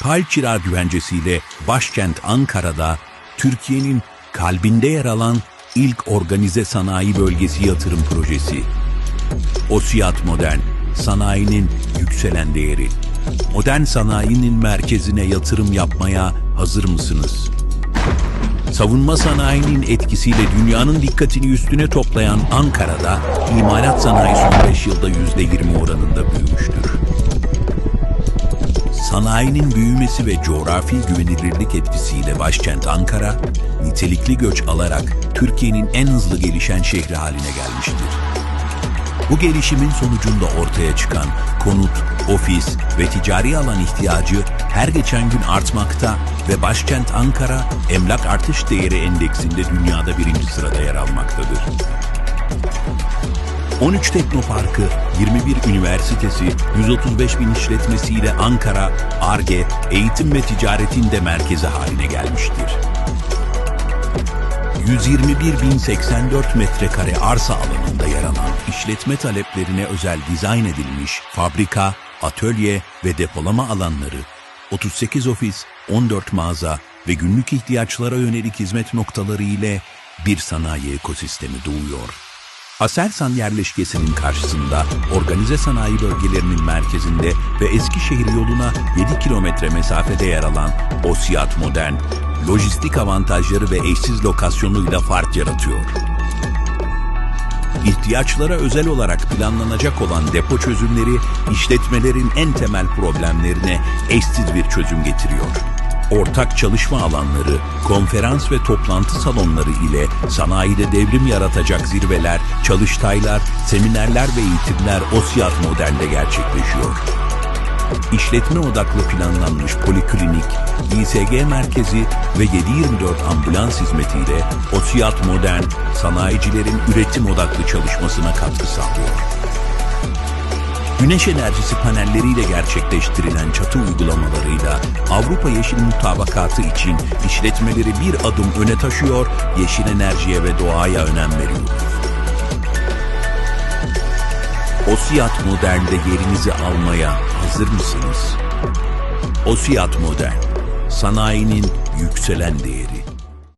Palçira güvencesiyle başkent Ankara'da Türkiye'nin kalbinde yer alan ilk organize sanayi bölgesi yatırım projesi. Osiyat Modern, sanayinin yükselen değeri. Modern sanayinin merkezine yatırım yapmaya hazır mısınız? Savunma sanayinin etkisiyle dünyanın dikkatini üstüne toplayan Ankara'da imalat sanayi son 5 yılda %20 oranında büyümüştür. Sanayinin büyümesi ve coğrafi güvenilirlik etkisiyle başkent Ankara, nitelikli göç alarak Türkiye'nin en hızlı gelişen şehri haline gelmiştir. Bu gelişimin sonucunda ortaya çıkan konut, ofis ve ticari alan ihtiyacı her geçen gün artmakta ve başkent Ankara emlak artış değeri endeksinde dünyada birinci sırada yer almaktadır. 13 Teknoparkı, 21 üniversitesi, 135 bin işletmesiyle Ankara, ARGE, eğitim ve ticaretin de merkezi haline gelmiştir. 121.084 metrekare arsa alanında yer alan işletme taleplerine özel dizayn edilmiş fabrika, atölye ve depolama alanları, 38 ofis, 14 mağaza ve günlük ihtiyaçlara yönelik hizmet noktaları ile bir sanayi ekosistemi doğuyor. Aselsan yerleşkesinin karşısında organize sanayi bölgelerinin merkezinde ve Eskişehir yoluna 7 kilometre mesafede yer alan Osiyat Modern, lojistik avantajları ve eşsiz lokasyonuyla fark yaratıyor. İhtiyaçlara özel olarak planlanacak olan depo çözümleri, işletmelerin en temel problemlerine eşsiz bir çözüm getiriyor. Ortak çalışma alanları, konferans ve toplantı salonları ile sanayide devrim yaratacak zirveler, çalıştaylar, seminerler ve eğitimler OSİAD Modern'de gerçekleşiyor. İşletme odaklı planlanmış poliklinik, İSG merkezi ve 724 ambulans hizmetiyle OSİAD Modern, sanayicilerin üretim odaklı çalışmasına katkı sağlıyor. Güneş enerjisi panelleriyle gerçekleştirilen çatı uygulamalarıyla Avrupa Yeşil Mutabakatı için işletmeleri bir adım öne taşıyor, yeşil enerjiye ve doğaya önem veriyoruz. Osiyat Modern'de yerinizi almaya hazır mısınız? Osiyat Modern, sanayinin yükselen değeri.